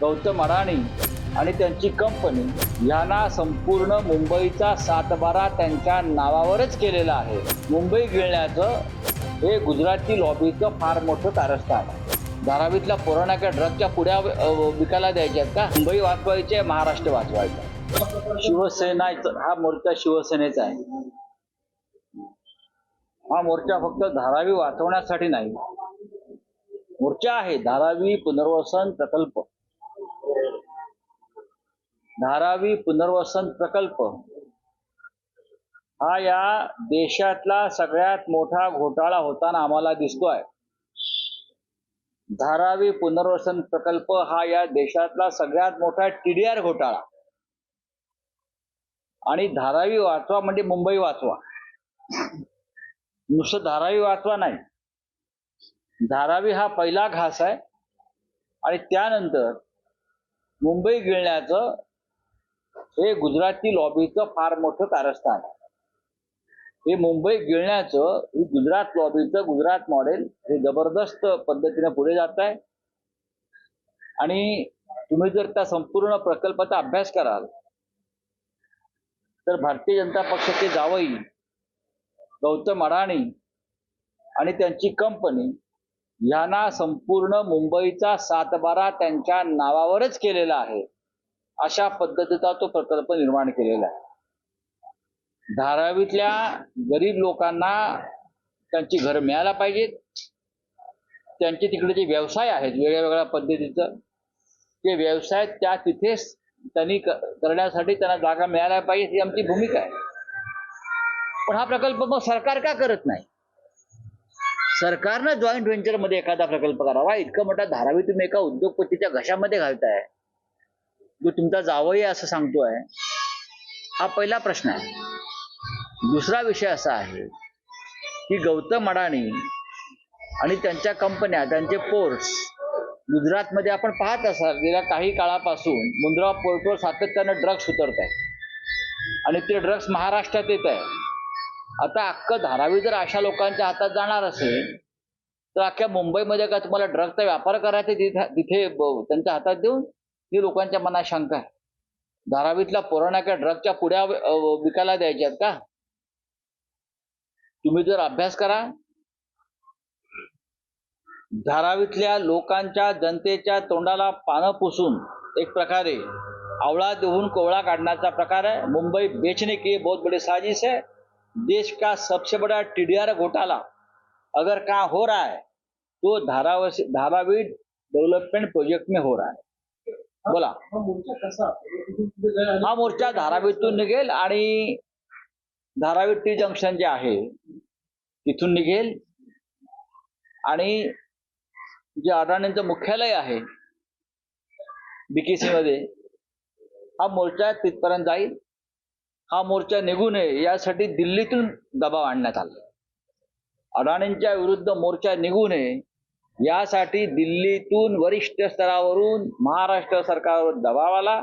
गौतम अडाणी आणि त्यांची कंपनी यांना संपूर्ण मुंबईचा सातबारा त्यांच्या नावावरच केलेला आहे. मुंबई गिळण्याचं हे गुजराती लॉबीचं फार मोठं कारस्थान आहे. धारावीतल्या पुराणाच्या ड्रगच्या पुढ्या विकायला द्यायच्यात का? मुंबई वाचवायचे महाराष्ट्र वाचवायचा. शिवसेना हा मोर्चा शिवसेनेचा आहे. हा मोर्चा फक्त धारावी वाचवण्यासाठी नाही. मोर्चा आहे धारावी पुनर्वसन प्रकल्प. धारावी पुनर्वसन प्रकल्प. हा या देशातला सगळ्यात मोठा घोटाळा होताना आम्हाला दिसतोय. धारावी पुनर्वसन प्रकल्प हा या देशातला सगळ्यात मोठा टीडीआर घोटाळा. आणि धारावी वाचवा म्हणजे मुंबई वाचवा. नुसतं धारावी वाचवा नाही. धारावी हा पहिला घास आहे. आणि त्यानंतर मुंबई गिळण्याचं हे गुजराती लॉबीचं फार मोठं कारस्थान आहे. हे मुंबई गिळण्याचं ही गुजरात लॉबीचं गुजरात मॉडेल हे जबरदस्त पद्धतीने पुढे जात आहे. आणि तुम्ही जर त्या संपूर्ण प्रकल्पाचा अभ्यास कराल तर भारतीय जनता पक्षाचे जावई गौतम अडाणी आणि त्यांची कंपनी यांना संपूर्ण मुंबईचा सातबारा त्यांच्या नावावरच केलेला आहे. अशा पद्धतीचा तो प्रकल्प निर्माण केलेला आहे. धारावीतल्या गरीब लोकांना त्यांची घर मिळायला पाहिजेत. त्यांचे तिकडे जे व्यवसाय आहेत वेगळ्या वेगळ्या पद्धतीचं ते व्यवसाय त्या तिथेच त्यांनी करण्यासाठी त्यांना जागा मिळायला पाहिजे ही आमची भूमिका आहे. पण हा प्रकल्प मग सरकार का करत नाही? सरकारनं जॉईंट व्हेंचरमध्ये एखादा प्रकल्प करावा. इतकं मोठा धारावी तुम्ही एका उद्योगपतीच्या घशामध्ये घालताय. जो तुमचा जावई असं सांगतोय हा पहिला प्रश्न आहे. दुसरा विषय असा आहे की गौतम अडाणी आणि त्यांच्या कंपन्या त्यांचे पोर्ट्स गुजरातमध्ये आपण पाहत असाल गेल्या काही काळापासून मुंद्रा पोर्टवर सातत्यानं ड्रग्स उतरत आहे आणि ते ड्रग्स महाराष्ट्रात येत आहे आता अख्खं धारावी जर अशा लोकांच्या हातात जाणार असेल तर अख्ख्या मुंबईमध्ये का तुम्हाला ड्रगचा व्यापार करायचा तिथे तिथे त्यांच्या हातात देऊन ही लोकांच्या मनात शंका आहे. धारावीतल्या काय ड्रगच्या पुड्या विकायला द्यायच्यात का? तुम्ही जर अभ्यास करा. धारावीतल्या लोकांच्या जनतेच्या तोंडाला पानं पुसून एक प्रकारे आवळा देऊन कोवळा काढण्याचा प्रकार है मुंबई बेचने की बहुत बड़ी साजिश है देश का सबसे बड़ा टीडीआर घोटाला अगर का हो रहा है तो धारावी धारावी डेवलपमेंट प्रोजेक्ट में हो रहा है. बोला. हा मोर्चा हा धारावीतून निघेल आणि धारावी टी जंक्शन जे आहे तिथून निघेल. आणि जे अडाणींचं मुख्यालय आहे बीकेसी मध्ये हा मोर्चा तिथपर्यंत जाईल. हा मोर्चा निघू नये यासाठी दिल्लीतून दबाव आणण्यात आला. अडाणींच्या विरुद्ध मोर्चा निघू नये यासाठी दिल्लीतून वरिष्ठ स्तरावरून महाराष्ट्र सरकारवर दबाव आला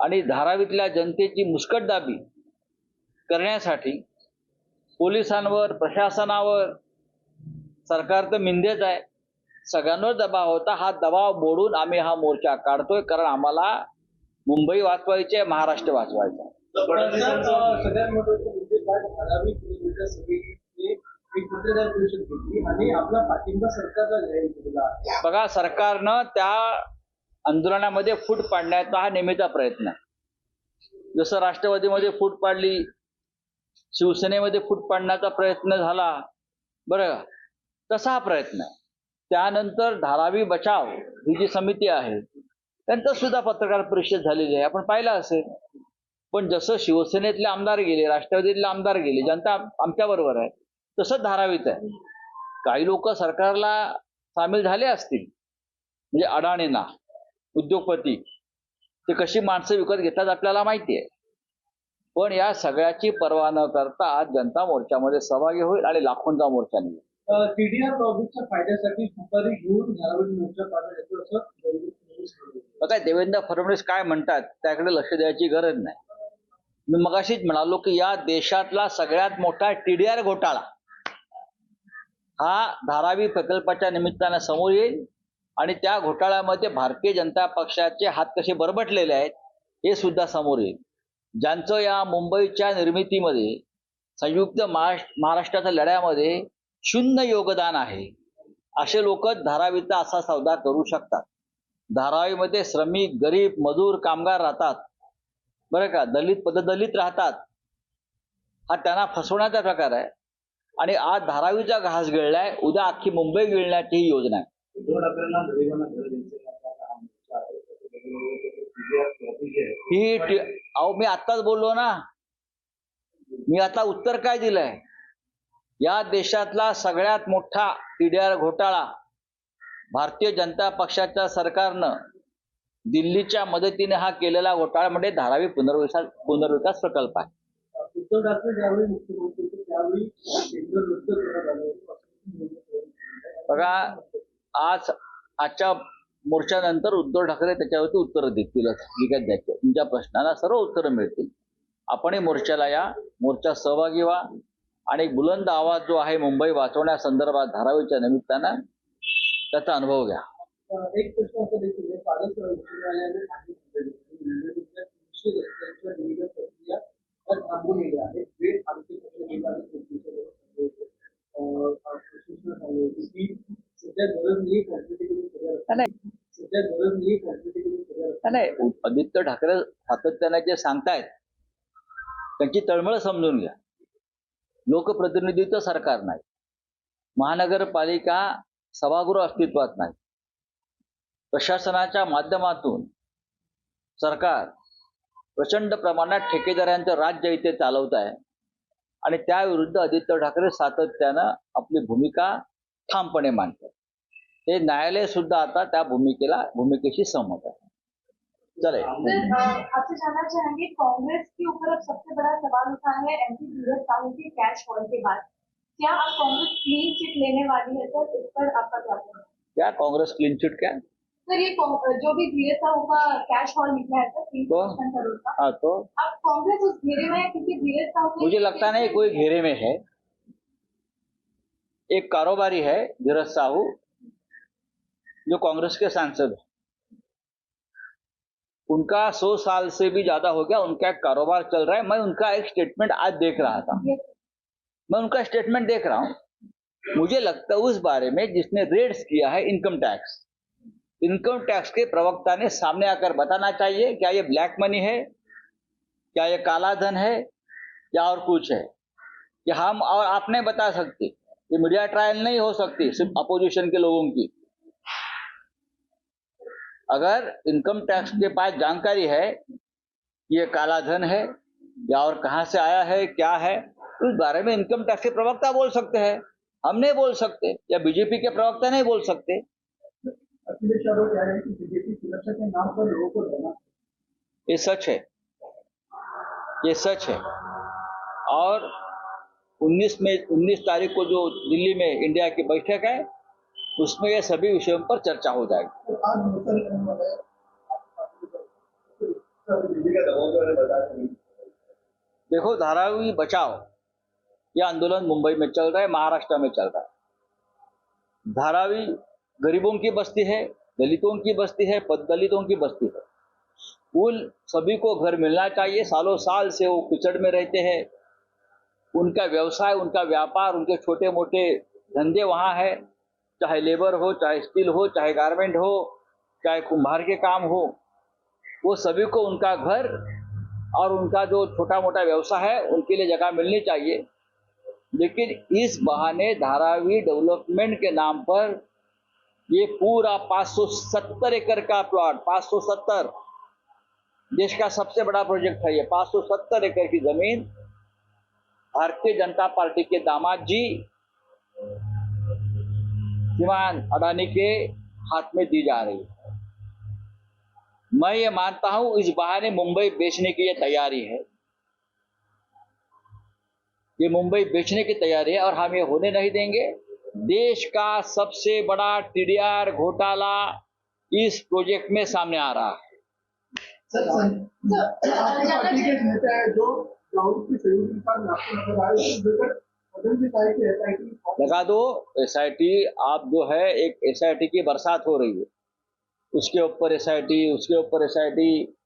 आणि धारावीतल्या जनतेची मुस्कटदाबी करण्यासाठी पोलिसांवर प्रशासनावर सरकार तर मिंदेच आहे. सगळ्यांवर दबाव होता. हा दबाव मोडून आम्ही हा मोर्चा काढतोय कारण आम्हाला मुंबई वाचवायची आहे महाराष्ट्र वाचवायचा पत्रकार परिषद घेतली आणि आपला पाठिंबा सरकारला जाहीर केलेला आहे. बघा सरकारनं त्या आंदोलनामध्ये फूट पाडण्याचा हा नेहमीचा प्रयत्न आहे. जसं राष्ट्रवादीमध्ये फूट पाडली शिवसेनेमध्ये फूट पाडण्याचा प्रयत्न झाला बरं तसा हा प्रयत्न त्यानंतर धारावी बचाव ही जी समिती आहे त्यांचं सुद्धा पत्रकार परिषद झालेली आहे. आपण पाहिलं असेल. पण जसं शिवसेनेतले आमदार गेले राष्ट्रवादीतले आमदार गेले जनता आमच्या बरोबर आहे. तसंच धारावीत आहे. काही लोक सरकारला सामील झाले असतील म्हणजे अडाणींना उद्योगपती ते कशी माणसं विकत घेतात आपल्याला माहिती आहे. पण या सगळ्याची पर्वा न करता आज जनता मोर्चामध्ये सहभागी होईल आणि लाखोंचा मोर्चा निघेल. फायद्यासाठी सुपारी घेऊन धारावी मोर्चा. बघा देवेंद्र फडणवीस काय म्हणतात त्याकडे लक्ष द्यायची गरज नाही. मी मगाशीच म्हणालो की या देशातला सगळ्यात मोठा टीडीआर घोटाळा. हा धारावी प्रकल्पाच्या निमित्तानं समोर येईल आणि त्या घोटाळ्यामध्ये भारतीय जनता पक्षाचे हात कसे बरबटलेले आहेत हे सुद्धा समोर येईल. ज्यांचं या मुंबईच्या निर्मितीमध्ये संयुक्त महाराष्ट्र महाराष्ट्राच्या लढ्यामध्ये शून्य योगदान आहे असे लोक धारावीचा असा सौदा करू शकतात. धारावीमध्ये श्रमिक गरीब मजूर कामगार राहतात. बरं का? दलित पददलित राहतात. हा त्यांना फसवण्याचा प्रकार आहे. आणि आज धारावीचा घास गिळलाय उद्या अख्खी मुंबई गिळण्याची ही योजना आहे. ही अहो मी आत्ताच बोललो ना. मी आता उत्तर काय दिलंय? या देशातला सगळ्यात मोठा टीडीआर घोटाळा भारतीय जनता पक्षाच्या सरकारनं दिल्लीच्या मदतीने हा केलेला घोटाळा म्हणजे धारावी पुनर्विकास पुनर्विकास प्रकल्प आहे. बघा आज आजच्या मोर्चानंतर उद्धव ठाकरे त्याच्यावरती उत्तरं देतीलच जी द्यायचे तुमच्या प्रश्नाला सर्व उत्तरं मिळतील. आपणही मोर्चाला या. मोर्चा सहभागी व्हा. आणि बुलंद आवाज जो आहे मुंबई वाचवण्यासंदर्भात धारावीच्या निमित्तानं त्याचा अनुभव घ्या. एक प्रश्न असं देखील आहे. प्रक्रिया नाही आदित्य ठाकरे सातत्याने जे सांगतायत त्यांची तळमळ समजून घ्या. लोकप्रतिनिधीचं सरकार नाही. महानगरपालिका सभागृह अस्तित्वात नाही. प्रशासनाच्या माध्यमातून सरकार प्रचंड प्रमाणात ठेकेदारांचं राज्य इथे चालवत आहे. आणि त्याविरुद्ध आदित्य ठाकरे सातत्यानं आपली भूमिका ठामपणे मांडतात. हे न्यायालय सुद्धा आता त्या भूमिकेला भूमिकेशी सहमत आहे. चले. आपसे जानना चाहेंगे कांग्रेस के ऊपर अब सबसे बड़ा सवाल उठा है एमपी धीरज साहू के कैश फॉल के बाद. क्या अब कांग्रेस क्लीन चिट लेने वाली है सर इस पर आपका क्या क्या कांग्रेस क्लीन चिट क्या? सर ये जो भी धीरज साहू का कैश फॉल निकला है सर तीन तो? सौ करोड़ का। हाँ तो? अब कांग्रेस उस घेरे में है क्योंकि साहू मुझे लगता नहीं कोई घेरे में है। एक कारोबारी है धीरज साहू जो कांग्रेस के सांसद है। उनका सौ साल से भी ज़्यादा हो गया उनका एक कारोबार चल रहा है। मैं उनका एक स्टेटमेंट आज देख रहा था। मैं उनका स्टेटमेंट देख रहा हूँ। मुझे लगता है उस बारे में जिसने रेड्स किया है इनकम टैक्स इनकम टैक्स के प्रवक्ता ने सामने आकर बताना चाहिए, क्या ये ब्लैक मनी है? क्या ये काला धन है? या और कुछ है? कि हम और आप नहीं बता सकते ये मीडिया ट्रायल नहीं हो सकती सिर्फ़ अपोजिशन के लोगों की। अगर इनकम टैक्स के पास जानकारी है कि ये काला धन है, या और कहाँ से आया है, क्या है उस बारे में इनकम टैक्स के प्रवक्ता बोल सकते हैं। हम नहीं बोल सकते, या बीजेपी के प्रवक्ता नहीं बोल सकते। अखिलेश यादव कह रहे हैं कि बीजेपी सुरक्षा के नाम पर लोगों को डरना ये सच है। ये सच है। और 19 में 19 तारीख को जो दिल्ली में इंडिया की बैठक है उसमें ये सभी विषयों पर चर्चा हो जाएगी। तो देखो धारावी बचाओ। यह आंदोलन मुंबई में चल रहा है महाराष्ट्र में चल रहा है। धारावी गरीबों की बस्ती है, दलितों की बस्ती है पद दलितों की बस्ती है। उन सभी को घर मिलना चाहिए, सालों साल से वो पिछड़ में रहते हैं। उनका व्यवसाय, उनका व्यापार, उनके छोटे मोटे धंधे वहाँ है। चाहे लेबर हो, चाहे स्टील हो, चाहे गारमेंट हो, चाहे कुम्हार के काम हो, वो सभी को उनका घर और उनका जो छोटा मोटा व्यवसाय है, उनके लिए जगह मिलनी चाहिए। लेकिन इस बहाने धारावी डेवलपमेंट के नाम पर ये पूरा 570 एकड़ का प्लॉट 570 देश का सबसे बड़ा प्रोजेक्ट है ये 570 एकड़ की ज़मीन। भारतीय जनता पार्टी के दामाद जी श्रीमान अडानी के हाथ में दी जा रही है। मैं ये मानता हूँ, इस बहाने मुंबई बेचने की ये तैयारी है। ये मुंबई बेचने की तैयारी है और हम ये होने नहीं देंगे। देश का सबसे बड़ा टीडीआर घोटाला इस प्रोजेक्ट में सामने आ रहा है। सर लगा दो एसआईटी आप जो है एक एसआईटी की बरसात हो रही है। उसके ऊपर एसआईटी उसके ऊपर एसआईटी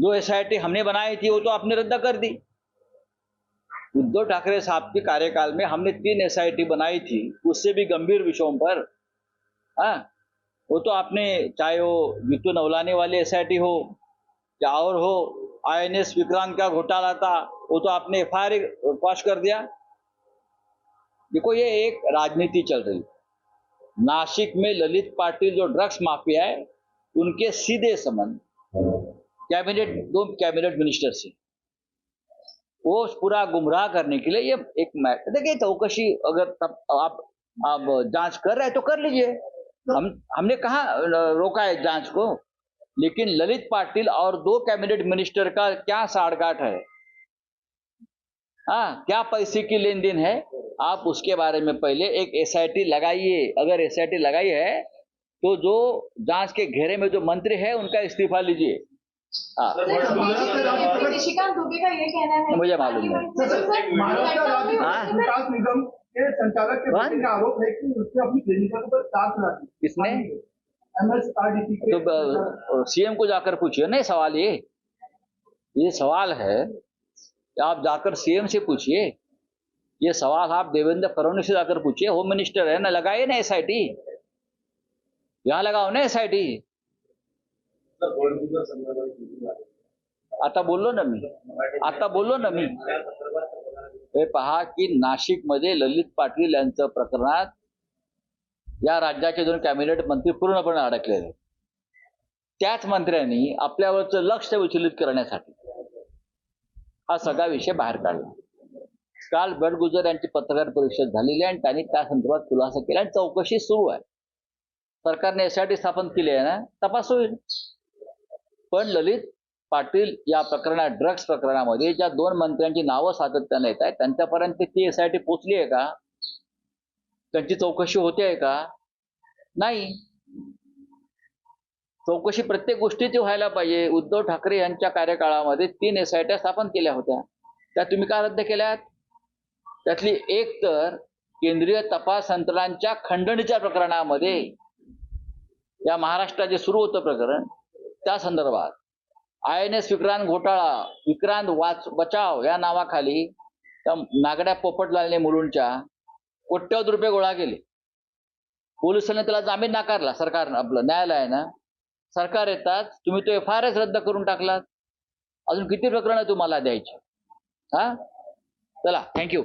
जो एसआईटी हमने बनाई थी वो तो आपने रद्द कर दी। उद्धव ठाकरे साहब के कार्यकाल में हमने तीन एसआईटी बनाई थी, उससे भी गंभीर विषयों पर। हाँ वो तो आपने, चाहे वो जीतू नवलाने वाली एस हो, या और हो आईएनएस विक्रांत का घोटाला था, वो तो आपने एफ़ आई क्वाश कर दिया। देखो, ये एक राजनीति चल रही नासिक में ललित पाटिल जो ड्रग्स माफिया है, उनके सीधे संबंध। कैबिनेट, दो कैबिनेट मिनिस्टर से। वो पूरा गुमराह करने के लिए ये एक मै- देखिए चौकशी अगर तब आप आप जाँच कर रहे हैं तो कर लीजिए। हम, हमने कहा रोका है जाँच को, लेकिन ललित पाटिल और दो कैबिनेट मिनिस्टर का क्या साड़गांठ है? हाँ क्या पैसे की लेन देन है? आप उसके बारे में पहले एक एसआईटी लगाइए। अगर एसआईटी लगाई है तो जो जाँच के घेरे में जो मंत्री है, उनका इस्तीफा लीजिए। हाँ। दुबे का ये कहना है मुझे मालूम हाँ? विकास निगम के संचालक के? का आरोप है कि उसने अपनी क्लिनिकों पर किसने? तो सीएम को जाकर पूछिए नहीं सवाल ये। ये सवाल है आप जाकर सीएम से पूछिए। ये सवाल आप देवेंद्र फडणवीस से जाकर पूछिए। होम मिनिस्टर है ना लगाइए ना एस आई टी यहाँ लगाओ ना एस आई टी आता बोललो ना मी. आता बोललो ना मी. हे पहा की नाशिकमध्ये ललित पाटील यांचं प्रकरणात या राज्याचे दोन कॅबिनेट मंत्री पूर्णपणे अडकलेले. त्याच मंत्र्यांनी आपल्यावरचं लक्ष विचलित करण्यासाठी हा सगळा विषय बाहेर काढला. काल बडगुजर यांची पत्रकार परिषद झालेली आहे आणि त्यांनी त्या संदर्भात खुलासा केला आणि चौकशी सुरू आहे. सरकारने एसआयटी स्थापन केली आहे ना तपास होईल. पण ललित पाटील या प्रकरणात ड्रग्ज प्रकरणामध्ये ज्या दोन मंत्र्यांची नावं सातत्याने येत आहेत त्यांच्यापर्यंत ती एसआयटी पोचली आहे का? त्यांची चौकशी होते आहे का? नाही. चौकशी प्रत्येक गोष्टीची व्हायला पाहिजे. उद्धव ठाकरे यांच्या कार्यकाळामध्ये तीन एस आय स्थापन केल्या होत्या. त्या तुम्ही का रद्द केल्यात? त्यातली एक तर केंद्रीय तपास यंत्रणांच्या खंडणीच्या प्रकरणामध्ये. या महाराष्ट्रात जे सुरू होतं प्रकरण त्या संदर्भात आय एन एस विक्रांत घोटाळा विक्रांत वाच बचाव या नावाखाली त्या नागड्या पोपटलालने मुलुंडच्या कोट्यवधी रुपये गोळा केले. पोलिसांनी त्याला जामीन नाकारला सरकारनं आपलं न्यायालयानं. सरकार येतात तुम्ही तो एफ आय आर रद्द करून टाकलात. अजून किती प्रकरणं तुम्हाला द्यायची? हा? चला थँक्यू